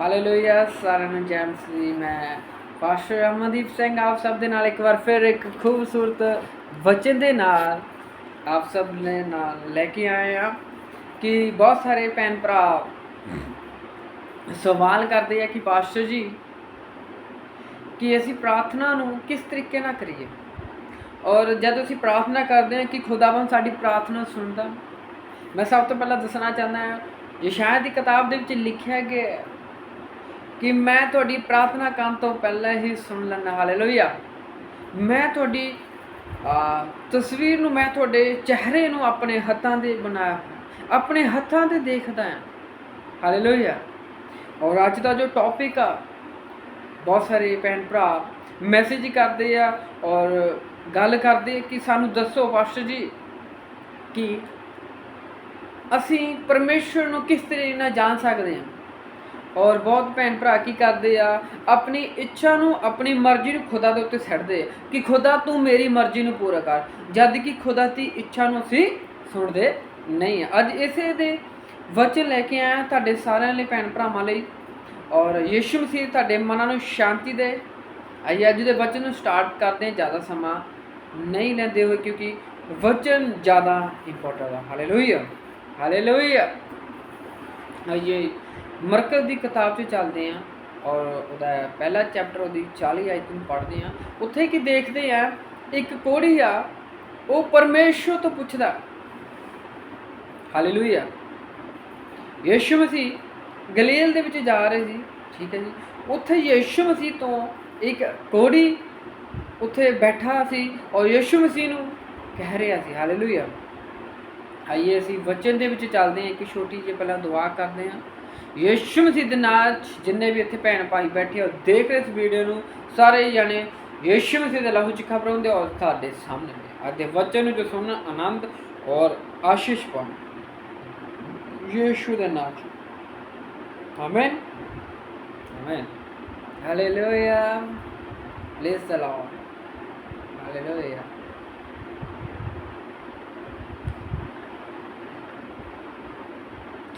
Hallelujah ਸਾਰਿਆਂ ਨੂੰ ਜੈ ਮਸੀਹ ਮੈਂ ਪਾਸਟਰ ਅਮਨਦੀਪ ਸਿੰਘ, ਆਪ ਸਭ ਦੇ ਨਾਲ ਇੱਕ ਵਾਰ ਫਿਰ ਇੱਕ ਖੂਬਸੂਰਤ ਵਚਨ ਦੇ ਨਾਲ ਆਪ ਸਭ ਨੇ ਨਾਲ ਲੈ ਕੇ ਆਏ ਆ ਕਿ ਬਹੁਤ ਸਾਰੇ ਭੈਣ ਭਰਾ ਸਵਾਲ ਕਰਦੇ ਆ ਕਿ ਪਾਸਟਰ ਜੀ, ਕਿ ਅਸੀਂ ਪ੍ਰਾਰਥਨਾ ਨੂੰ ਕਿਸ ਤਰੀਕੇ ਨਾਲ ਕਰੀਏ? ਔਰ ਜਦ ਅਸੀਂ ਪ੍ਰਾਰਥਨਾ ਕਰਦੇ ਹਾਂ ਕਿ ਖੁਦਾਵੰ ਸਾਡੀ ਪ੍ਰਾਰਥਨਾ ਸੁਣਦਾ, ਮੈਂ ਸਭ ਤੋਂ ਪਹਿਲਾਂ ਦੱਸਣਾ ਚਾਹੁੰਦਾ ਹਾਂ ਯਸ਼ਾਇਆ ਦੀ ਕਿਤਾਬ ਦੇ ਵਿੱਚ ਲਿਖਿਆ ਗਿਆ ਕਿ ਮੈਂ ਤੁਹਾਡੀ ਪ੍ਰਾਰਥਨਾ ਕਰਨ ਤੋਂ ਪਹਿਲਾਂ ਹੀ ਸੁਣ ਲੈਣਾ ਹਾਲੇਲੂਇਆ। ਮੈਂ ਤੁਹਾਡੀ ਤਸਵੀਰ ਨੂੰ ਮੈਂ ਤੁਹਾਡੇ ਚਿਹਰੇ ਨੂੰ ਆਪਣੇ ਹੱਥਾਂ ਦੇ ਬਣਾਇਆ ਆਪਣੇ ਹੱਥਾਂ ਤੇ ਦੇਖਦਾ ਹਾਂ। ਹਾਲੇਲੂਇਆ। ਔਰ ਅੱਜ ਦਾ ਜੋ ਟੌਪਿਕ ਆ, ਬਹੁਤ ਸਾਰੇ ਭੈਣ ਭਰਾ ਮੈਸੇਜ ਕਰਦੇ ਆ ਔਰ ਗੱਲ ਕਰਦੇ ਕਿ ਸਾਨੂੰ ਦੱਸੋ ਪਾਸਟਰ ਜੀ ਕਿ ਅਸੀਂ ਪਰਮੇਸ਼ਵਰ ਨੂੰ ਕਿਸ ਤਰੀਕੇ ਨਾਲ ਜਾਣ ਸਕਦੇ ਹਾਂ? ਔਰ ਬਹੁਤ ਭੈਣ ਭਰਾ ਕੀ ਕਰਦੇ ਆ? ਆਪਣੀ ਇੱਛਾ ਨੂੰ, ਆਪਣੀ ਮਰਜ਼ੀ ਨੂੰ ਖੁਦਾ ਦੇ ਉੱਤੇ ਛੱਡਦੇ ਕਿ ਖੁਦਾ ਤੂੰ ਮੇਰੀ ਮਰਜ਼ੀ ਨੂੰ ਪੂਰਾ ਕਰ। ਜਦ ਕਿ ਖੁਦਾ ਦੀ ਇੱਛਾ ਨੂੰ ਅਸੀਂ ਸੁਣਦੇ ਨਹੀਂ ਅੱਜ ਇਸੇ ਦੇ ਵਚਨ ਲੈ ਕੇ ਆਇਆ ਤੁਹਾਡੇ ਸਾਰਿਆਂ ਲਈ, ਭੈਣ ਭਰਾਵਾਂ ਲਈ। ਔਰ ਯਿਸੂ ਮਸੀਹ ਤੁਹਾਡੇ ਮਨਾਂ ਨੂੰ ਸ਼ਾਂਤੀ ਦੇ। ਆਈ ਅੱਜ ਦੇ ਵਚਨ ਨੂੰ ਸਟਾਰਟ ਕਰਦੇ ਹਾਂ, ਜ਼ਿਆਦਾ ਸਮਾਂ ਨਹੀਂ ਲੈਂਦੇ ਹੋਏ, ਕਿਉਂਕਿ ਵਚਨ ਜ਼ਿਆਦਾ ਇੰਪੋਰਟੈਂਟ ਆ। ਹਾਲੇਲੂਇਆ ਹਾਲੇਲੂਇਆ ਆਈਏ ਮਰਕਜ਼ ਦੀ ਕਿਤਾਬ 'ਚ ਚੱਲਦੇ ਹਾਂ ਔਰ ਉਹਦਾ ਪਹਿਲਾ ਚੈਪਟਰ ਉਹਦੀ 40 ਆਇਤ ਨੂੰ ਪੜ੍ਹਦੇ ਹਾਂ। ਉੱਥੇ ਕੀ ਦੇਖਦੇ ਆ ਇੱਕ ਕੋੜੀ ਆ, ਉਹ ਪਰਮੇਸ਼ਵਰ ਤੋਂ ਪੁੱਛਦਾ, ਹਾਲੇਲੂਇਆ। ਯੀਸ਼ੂ ਮਸੀਹ ਗਲੀਲ ਦੇ ਵਿੱਚ ਜਾ ਰਹੇ ਸੀ, ਠੀਕ ਹੈ ਜੀ। ਉੱਥੇ ਯੀਸ਼ੂ ਮਸੀਹ ਤੋਂ ਇੱਕ ਕੋੜੀ ਉੱਥੇ ਬੈਠਾ ਸੀ ਔਰ ਯੀਸ਼ੂ ਮਸੀਹ ਨੂੰ ਕਹਿ ਰਿਹਾ ਸੀ, ਹਾਲੇਲੂਇਆ। ਆਈਏ ਅਸੀਂ ਵਚਨ ਦੇ ਵਿੱਚ ਚੱਲਦੇ ਹਾਂ, ਇੱਕ ਛੋਟੀ ਜਿਹੀ ਪਹਿਲਾਂ ਦੁਆ ਕਰਦੇ ਹਾਂ। ਯੀਸ਼ੂ ਮਸੀਹ ਦੇ ਨਾਲ ਜਿੰਨੇ ਵੀ ਇੱਥੇ ਭੈਣ ਭਾਈ ਬੈਠੇ ਹੋ ਦੇਖ ਰਹੇ ਇਸ ਵੀਡੀਓ ਨੂੰ, ਸਾਰੇ ਜਣੇ ਯੀਸ਼ੂ ਮਸੀਹ ਦੇ ਲਹੂ ਚ ਖਬਰ ਹੁੰਦੇ ਔਰ ਤੁਹਾਡੇ ਸਾਹਮਣੇ ਨੇ। ਅੱਜ ਵਚਨ ਨੂੰ ਜੋ ਸੁਣਨ, ਆਨੰਦ ਔਰ ਆਸ਼ੀਸ਼ ਪਾਉਣ। ਯੀਸ਼ੂ ਦੇ ਨਾਮ amen amen hallelujah bless the lord hallelujah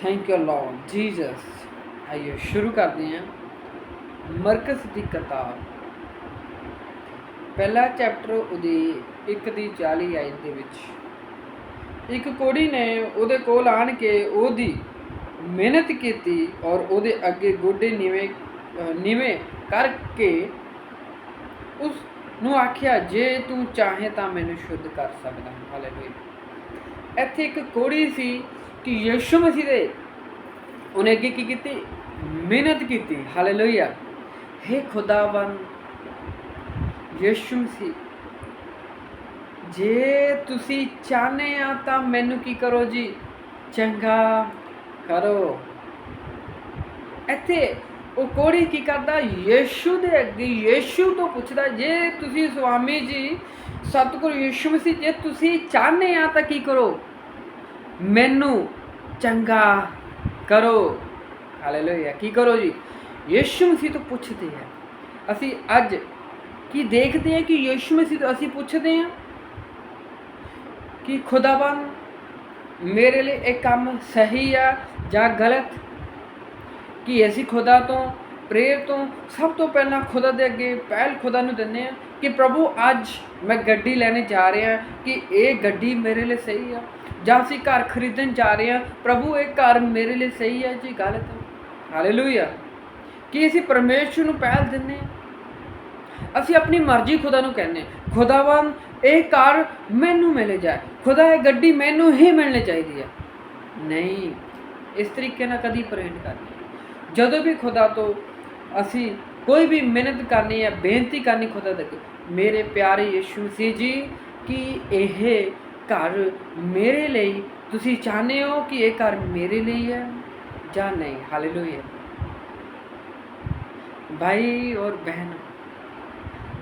thank you lord Jesus ਆਈਏ ਸ਼ੁਰੂ ਕਰਦੇ ਹਾਂ ਮਰਕਸ ਦੀ ਕਿਤਾਬ ਪਹਿਲਾ ਚੈਪਟਰ ਉਹਦੀ 1 ਦੀ 40 ਆਇਤ ਦੇ ਵਿੱਚ ਇੱਕ ਕੋੜੀ ਨੇ ਉਹਦੇ ਕੋਲ ਆਣ ਕੇ ਉਹਦੀ ਮਿਹਨਤ ਕੀਤੀ ਔਰ ਉਹਦੇ ਅੱਗੇ ਗੋਡੇ ਨੀਵੇਂ ਅਹ ਨੀਵੇਂ ਕਰਕੇ ਉਸ ਨੂੰ ਆਖਿਆ ਜੇ ਤੂੰ ਚਾਹੇ ਤਾਂ ਮੈਨੂੰ ਸ਼ੁੱਧ ਕਰ ਸਕਦਾ ਹਾਂ ਹਾਲੇਲੂਇਆ ਇੱਥੇ ਇੱਕ ਕੋੜੀ ਸੀ ਕਿ ਯਿਸੂ ਮਸੀਹ ਦੇ ਉਹਨੇ ਅੱਗੇ ਕੀ ਕੀਤੀ? ਮਿਹਨਤ ਕੀਤੀ। ਹਾਲੇਲੂਇਆ हे ਖੁਦਾਵੰ ਯਿਸੂ ਮਸੀਹ, ਜੇ ਤੁਸੀਂ ਚਾਹਨੇ ਆ ਤਾਂ ਮੈਨੂੰ ਕੀ ਕਰੋ ਜੀ? ਚੰਗਾ ਕਰੋ। ਇੱਥੇ ਉਹ ਕੋੜੀ ਕੀ ਕਰਦਾ? ਯੀਸ਼ੂ ਦੇ ਅੱਗੇ, ਯੀਸ਼ੂ ਤੋਂ ਪੁੱਛਦਾ, ਜੇ ਤੁਸੀਂ ਸੁਆਮੀ ਜੀ, ਸਤਿਗੁਰੂ ਯੀਸ਼ੂ ਮਸੀਹ, ਜੇ ਤੁਸੀਂ ਚਾਹਨੇ ਆ ਤਾਂ ਕੀ ਕਰੋ? ਮੈਨੂੰ ਚੰਗਾ ਕਰੋ। ਹਾਲੇਲੂਇਆ। ਕੀ ਕਰੋ ਜੀ? ਯੀਸ਼ੂ ਮਸੀਹ ਤੋਂ ਪੁੱਛਦੇ ਆ। ਅਸੀਂ ਅੱਜ ਕੀ ਦੇਖਦੇ ਆ ਕਿ ਯੀਸ਼ੂ ਮਸੀਹ ਤੋਂ ਅਸੀਂ ਪੁੱਛਦੇ ਆ? ਕਿ ਖੁਦਾਵੰ ਮੇਰੇ ਲਈ ਇਹ ਕੰਮ ਸਹੀ ਆ ਜਾਂ ਗਲਤ? ਕਿ ਅਸੀਂ ਖੁਦਾ ਤੋਂ, ਪ੍ਰੇਰ ਤੋਂ ਸਭ ਤੋਂ ਪਹਿਲਾਂ ਖੁਦਾ ਦੇ ਅੱਗੇ ਪਹਿਲ ਖੁਦਾ ਨੂੰ ਦਿੰਦੇ ਆ? ਕਿ ਪ੍ਰਭੂ, ਅੱਜ ਮੈਂ ਗੱਡੀ ਲੈਣੇ ਜਾ ਰਿਹਾ ਕਿ ਇਹ ਗੱਡੀ ਮੇਰੇ ਲਈ ਸਹੀ ਆ? ਜਾਂ ਅਸੀਂ ਘਰ ਖਰੀਦਣ ਜਾ ਰਹੇ ਹਾਂ, ਪ੍ਰਭੂ, ਇਹ ਘਰ ਮੇਰੇ ਲਈ ਸਹੀ ਹੈ ਜੀ ਗਲਤ ਹੈ ਹਾਲੇਲੂਇਆ ਕਿ ਅਸੀਂ ਪਰਮੇਸ਼ਰ ਨੂੰ ਪਹਿਲ ਦਿੰਦੇ ਅਸੀਂ ਆਪਣੀ ਮਰਜ਼ੀ ਖੁਦਾ ਨੂੰ ਕਹਿੰਦੇ ਹਾਂ ਖੁਦਾਵੰ ਇਹ ਕਾਰ ਮੈਨੂੰ ਮਿਲ ਜਾਏ, ਖੁਦਾ, ਇਹ ਗੱਡੀ ਮੈਨੂੰ ਹੀ ਮਿਲਣੀ ਚਾਹੀਦੀ ਹੈ। ਨਹੀਂ, ਇਸ ਤਰੀਕੇ ਨਾਲ ਕਦੀ ਪ੍ਰੇਰ ਕਰਨੀ ਜਦੋਂ ਵੀ ਖੁਦਾ ਤੋਂ ਅਸੀਂ ਕੋਈ ਵੀ ਮਿਹਨਤ ਕਰਨੀ ਹੈ ਬੇਨਤੀ ਕਰਨੀ ਖੁਦਾ ਦੇ ਮੇਰੇ ਪਿਆਰੇ ਯਿਸੂ ਸੀ ਜੀ, ਕਿ ਇਹ ਘਰ ਮੇਰੇ ਲਈ ਤੁਸੀਂ ਚਾਹੁੰਦੇ ਹੋ ਕਿ ਇਹ ਘਰ ਮੇਰੇ ਲਈ ਹੈ ਜਾਂ ਨਹੀਂ? ਹਾਲੇਲੂਇਆ ਭਾਈ ਔਰ ਬਹਿਨ,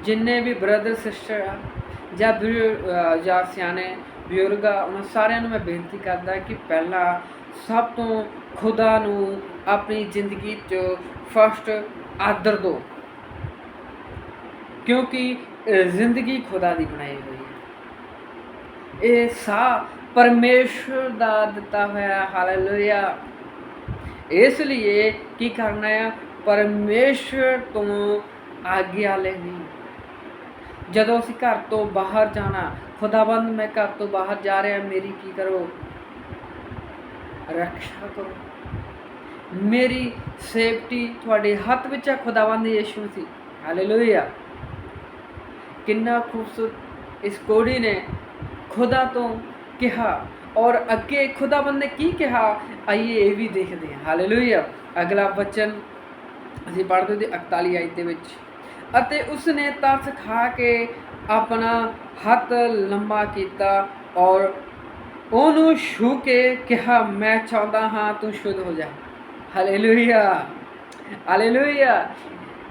ਜਿੰਨੇ ਵੀ ਬ੍ਰਦਰ ਸਿਸਟਰ ਆ ਜਾਂ ਬਜ਼ੁਰ- ਜਾਂ ਸਿਆਣੇ, ਬਜ਼ੁਰਗ ਆ, ਉਹਨਾਂ ਸਾਰਿਆਂ ਨੂੰ ਮੈਂ ਬੇਨਤੀ ਕਰਦਾ ਕਿ ਪਹਿਲਾਂ ਸਭ ਤੋਂ ਖੁਦਾ ਨੂੰ ਆਪਣੀ ਜ਼ਿੰਦਗੀ 'ਚ ਫਸਟ ਆਦਰ ਦਿਓ। ਕਿਉਂਕਿ ਜ਼ਿੰਦਗੀ ਖੁਦਾ ਦੀ ਬਣਾਈ ਹੋਈ ਹੈ। ਇਹ ਸਾ ਪਰਮੇਸ਼ਵਰ ਦਾ ਦਿੱਤਾ ਹੋਇਆ ਹਾਲੇਲੂਇਆ। ਇਸ ਲਈ ਕੀ ਕਰਨਾ ਹੈ? ਪਰਮੇਸ਼ਵਰ ਤੋਂ ਆਗਿਆ ਲੈਣੀ ਜਦੋਂ ਅਸੀਂ ਘਰ ਤੋਂ ਬਾਹਰ ਜਾਣਾ, ਖੁਦਾਵੰਦ ਮੈਂ ਘਰ ਤੋਂ ਬਾਹਰ ਜਾ ਰਿਹਾ, ਮੇਰੀ ਕੀ ਕਰੋ? ਰੱਖਿਆ ਕਰੋ। ਮੇਰੀ ਸੇਫਟੀ ਤੁਹਾਡੇ ਹੱਥ ਵਿੱਚ ਹੈ, ਖੁਦਾਵੰਦ ਯਿਸੂ ਮਸੀਹ। ਹਾਲੇਲੂਇਆ। ਕਿੰਨਾ ਖੂਬਸੂਰਤ ਇਸ ਕੋੜੀ ਨੇ ਖੁਦਾ ਤੋਂ ਕਿਹਾ ਔਰ ਅੱਗੇ ਖੁਦਾਵੰਦ ਨੇ ਕੀ ਕਿਹਾ? ਆਈਏ ਇਹ ਵੀ ਦੇਖਦੇ ਹਾਂ। ਹਾਲੇਲੂਇਆ ਅਗਲਾ ਵਚਨ ਅਸੀਂ ਪੜ੍ਹਦੇ ਦੇ 41 ਆਇਤ ਦੇ ਵਿੱਚ। ਅਤੇ ਉਸਨੇ ਤਰਸ ਖਾ ਕੇ ਆਪਣਾ ਹੱਥ ਲੰਮਾ ਕੀਤਾ ਔਰ ਉਹਨੂੰ ਛੂ ਕੇ ਕਿਹਾ, ਮੈਂ ਚਾਹੁੰਦਾ ਹਾਂ ਤੂੰ ਸ਼ੁੱਧ ਹੋ ਜਾ। ਹਾਲੇਲੂਇਆ ਹਾਲੇਲੂਇਆ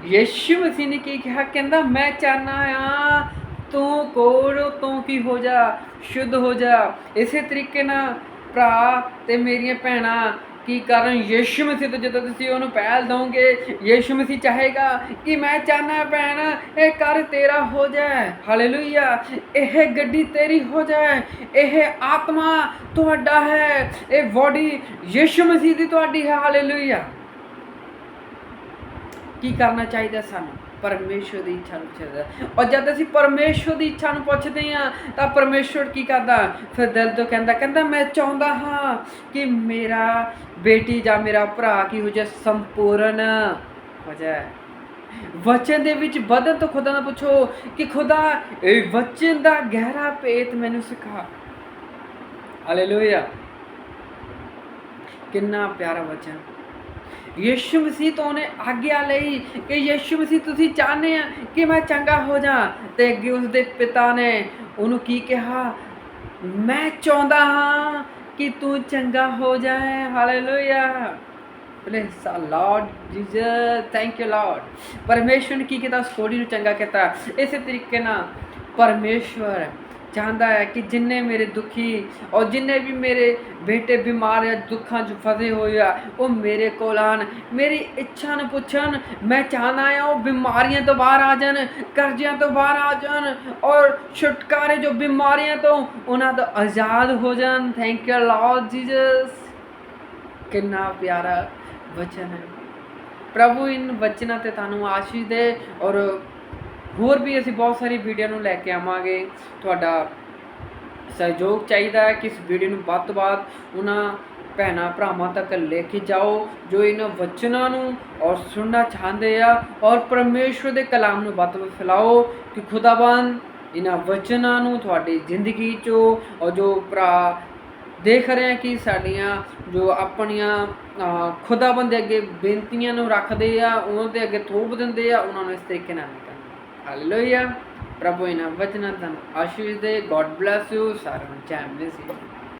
ਯਿਸੂ ਮਸੀਹ ਨੇ ਕੀ ਕਿਹਾ? ਕਹਿੰਦਾ, ਮੈਂ ਚਾਹਨਾ ਆ ਤੂੰ ਕੋੜ ਤੋਂ ਕੀ ਹੋ ਜਾ, ਸ਼ੁੱਧ ਹੋ ਜਾ। ਇਸੇ ਤਰੀਕੇ ਨਾਲ ਭਰਾ ਤੇ ਮੇਰੀਆਂ ਭੈਣਾਂ ਕੀ ਕਰਨ? ਯਿਸੂ ਮਸੀਹ ਤੋਂ ਜਦੋਂ ਤੁਸੀਂ ਉਹਨੂੰ ਪਹਿਲ ਦੋਗੇ ਯਿਸੂ ਮਸੀਹ ਚਾਹੇਗਾ ਕਿ ਮੈਂ ਚਾਹਨਾ ਭੈਣ, ਇਹ ਕਰ ਤੇਰਾ ਹੋ ਜਾਏ। ਹਾਲੇਲੂਇਆ ਇਹ ਗੱਡੀ ਤੇਰੀ ਹੋ ਜਾਏ। ਇਹ ਆਤਮਾ ਤੁਹਾਡਾ ਹੈ। ਇਹ ਬੋਡੀ ਯਿਸੂ ਮਸੀਹ ਦੀ ਤੁਹਾਡੀ ਹੈ। ਹਾਲੇਲੂਇਆ ਕੀ ਕਰਨਾ ਚਾਹੀਦਾ ਸਾਨੂੰ? ਪਰਮੇਸ਼ਵਰ ਦੀ ਇੱਛਾ ਨੂੰ ਪੁੱਛਦਾ। ਔਰ ਜਦ ਅਸੀਂ ਪਰਮੇਸ਼ਵਰ ਦੀ ਇੱਛਾ ਨੂੰ ਪੁੱਛਦੇ ਹਾਂ, ਤਾਂ ਪਰਮੇਸ਼ਵਰ ਕੀ ਕਰਦਾ? ਫਿਰ ਦਿਲ ਤੋਂ ਕਹਿੰਦਾ ਕਹਿੰਦਾ, ਮੈਂ ਚਾਹੁੰਦਾ ਹਾਂ ਕਿ ਮੇਰਾ ਬੇਟੀ ਜਾਂ ਮੇਰਾ ਭਰਾ ਕੀ ਹੋ ਜਾਏ ਸੰਪੂਰਨ ਹੋ ਜਾਏ। ਵਚਨ ਦੇ ਵਿੱਚ ਵਧਣ ਤੋਂ ਖੁਦਾ ਨੂੰ ਪੁੱਛੋ ਕਿ ਖੁਦਾ ਇਹ ਵਚਨ ਦਾ ਗਹਿਰਾ ਭੇਤ ਮੈਨੂੰ ਸਿਖਾ। ਹਾਲੇਲੂਇਆ ਕਿੰਨਾ ਪਿਆਰਾ ਵਚਨ। ਯਿਸੂ ਮਸੀਹ ਤੋਂ ਉਹਨੇ ਆਗਿਆ ਲਈ ਕਿ ਯਿਸੂ ਮਸੀਹ ਤੁਸੀਂ ਚਾਹਨੇ ਆ ਕਿ ਮੈਂ ਚੰਗਾ ਹੋ ਜਾ ਤੇ ਅੱਗੇ ਉਸਦੇ ਪਿਤਾ ਨੇ ਉਹਨੂੰ ਕੀ ਕਿਹਾ? ਮੈਂ ਚਾਹੁੰਦਾ ਹਾਂ ਕਿ ਤੂੰ ਚੰਗਾ ਹੋ ਜਾਏ। Hallelujah. Bless lord Jesus thank you lord ਪਰਮੇਸ਼ਵਰ ਨੇ ਕੀ ਕੀਤਾ? ਉਸ ਕੋੜੀ ਨੂੰ ਚੰਗਾ ਕੀਤਾ। ਇਸੇ ਤਰੀਕੇ ਨਾਲ ਪਰਮੇਸ਼ਵਰ ਚਾਹੁੰਦਾ ਹੈ ਕਿ ਜਿੰਨੇ ਮੇਰੇ ਦੁਖੀ ਔਰ ਜਿੰਨੇ ਵੀ ਮੇਰੇ ਬੇਟੇ ਬਿਮਾਰ ਜਾਂ ਦੁੱਖਾਂ 'ਚ ਫਸੇ ਹੋਏ ਆ, ਉਹ ਮੇਰੇ ਕੋਲ ਆਣ ਮੇਰੀ ਇੱਛਾ ਨੂੰ ਪੁੱਛਣ, ਮੈਂ ਚਾਹਨਾ ਆ ਉਹ ਬਿਮਾਰੀਆਂ ਤੋਂ ਬਾਹਰ ਆ ਜਾਣ, ਕਰਜ਼ਿਆਂ ਤੋਂ ਬਾਹਰ ਆ ਜਾਣ ਔਰ ਛੁਟਕਾਰੇ ਜੋ ਬਿਮਾਰੀਆਂ ਤੋਂ ਉਹਨਾਂ ਤੋਂ ਆਜ਼ਾਦ ਹੋ ਜਾਣ। ਥੈਂਕ ਯੂ ਲਾਰਡ ਜੀਸਸ ਕਿੰਨਾ ਪਿਆਰਾ ਵਚਨ ਹੈ। ਪ੍ਰਭੂ, ਇਨ ਵਚਨਾਂ ਤੇ ਤੁਹਾਨੂੰ ਆਸ਼ੀਸ਼ ਦੇ ਔਰ ਹੋਰ ਵੀ ਅਸੀਂ ਬਹੁਤ ਸਾਰੀ ਵੀਡੀਓ ਨੂੰ ਲੈ ਕੇ ਆਵਾਂਗੇ। ਤੁਹਾਡਾ ਸਹਿਯੋਗ ਚਾਹੀਦਾ ਹੈ ਕਿ ਇਸ ਵੀਡੀਓ ਨੂੰ ਵੱਧ ਤੋਂ ਵੱਧ ਉਹਨਾਂ ਭੈਣਾਂ ਭਰਾਵਾਂ ਤੱਕ ਲੈ ਕੇ ਜਾਓ ਜੋ ਇਹਨਾਂ ਵਚਨਾਂ ਨੂੰ ਔਰ ਸੁਣਨਾ ਚਾਹੁੰਦੇ ਆ ਔਰ ਪਰਮੇਸ਼ਵਰ ਦੇ ਕਲਾਮ ਨੂੰ ਵੱਧ ਤੋਂ ਵੱਧ ਫੈਲਾਓ ਕਿ ਖੁਦਾਵੰਦ ਇਹਨਾਂ ਵਚਨਾਂ ਨੂੰ ਤੁਹਾਡੀ ਜ਼ਿੰਦਗੀ 'ਚੋਂ ਔਰ ਜੋ ਭਰਾ ਦੇਖ ਰਹੇ ਆ ਕਿ ਸਾਡੀਆਂ ਜੋ ਆਪਣੀਆਂ ਅਹ, ਖੁਦਾਵੰਦ ਦੇ ਅੱਗੇ ਬੇਨਤੀਆਂ ਨੂੰ ਰੱਖਦੇ ਆ ਉਹਨਾਂ ਦੇ ਅੱਗੇ ਥੋਪ ਦਿੰਦੇ ਆ ਉਹਨਾਂ ਨੂੰ ਇਸ ਤਰੀਕੇ ਨਾਲ ਨਹੀਂ ਕਰਨਾ ਹਾਲੇਲੂਇਆ ਪ੍ਰਭੂ ਇਹਨਾਂ ਵਚਨਾਂ ਦਾ ਆਸ਼ੀਸ਼ ਦੇ ਗੋਡ ਬlesਸ